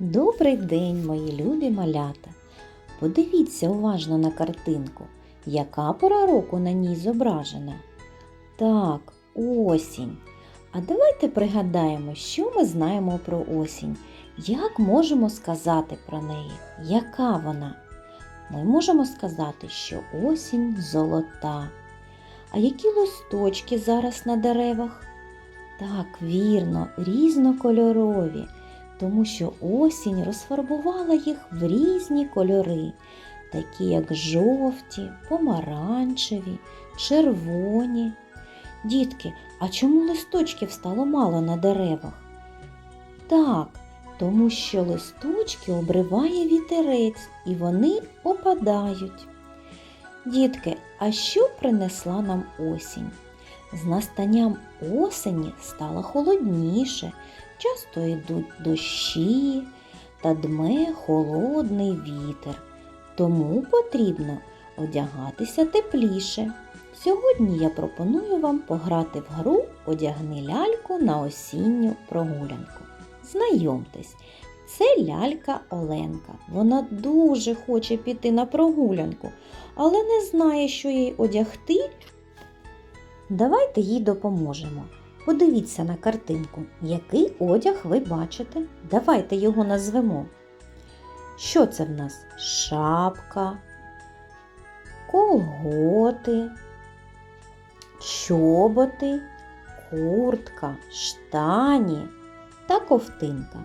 Добрий день, мої любі малята. Подивіться уважно на картинку, яка пора року на ній зображена. Так, осінь. А давайте пригадаємо, що ми знаємо про осінь. Як можемо сказати про неї? Яка вона? Ми можемо сказати, що осінь золота. А які листочки зараз на деревах? Так, вірно, різнокольорові тому що осінь розфарбувала їх в різні кольори, такі як жовті, помаранчеві, червоні. Дітки, а чому листочків стало мало на деревах? Так, тому що листочки обриває вітерець і вони опадають. Дітки, а що принесла нам осінь? З настанням осені стало холодніше, часто йдуть дощі та дме холодний вітер. Тому потрібно одягатися тепліше. Сьогодні я пропоную вам пограти в гру Одягни ляльку на осінню прогулянку. Знайомтесь, це лялька Оленка. Вона дуже хоче піти на прогулянку, але не знає, що їй одягти. Давайте їй допоможемо. Подивіться на картинку, який одяг ви бачите. Давайте його назвемо. Що це в нас? Шапка, колготи, чоботи, куртка, штані та ковтинка.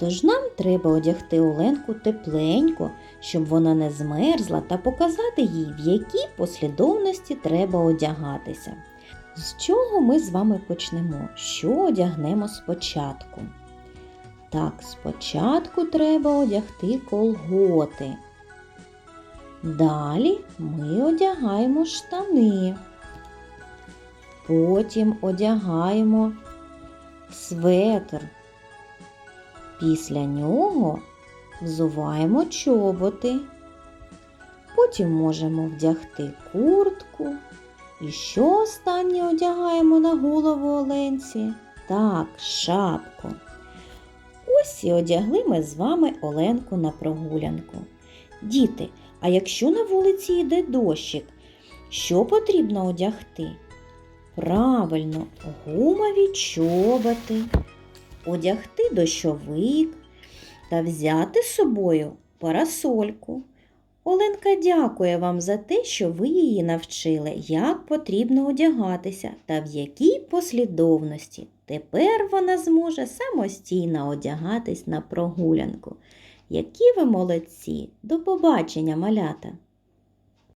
Тож нам треба одягти Оленку тепленько, щоб вона не змерзла та показати їй, в якій послідовності треба одягатися. З чого ми з вами почнемо? Що одягнемо спочатку? Так, спочатку треба одягти колготи. Далі ми одягаємо штани. Потім одягаємо светр. Після нього взуваємо чоботи. Потім можемо вдягти куртку. І що останнє одягаємо на голову Оленці? Так, шапку. Ось і одягли ми з вами Оленку на прогулянку. Діти, а якщо на вулиці йде дощик, що потрібно одягти? Правильно, гумові чоботи, одягти дощовик та взяти з собою парасольку. Оленка дякує вам за те, що ви її навчили, як потрібно одягатися та в якій послідовності. Тепер вона зможе самостійно одягатись на прогулянку. Які ви молодці! До побачення, малята!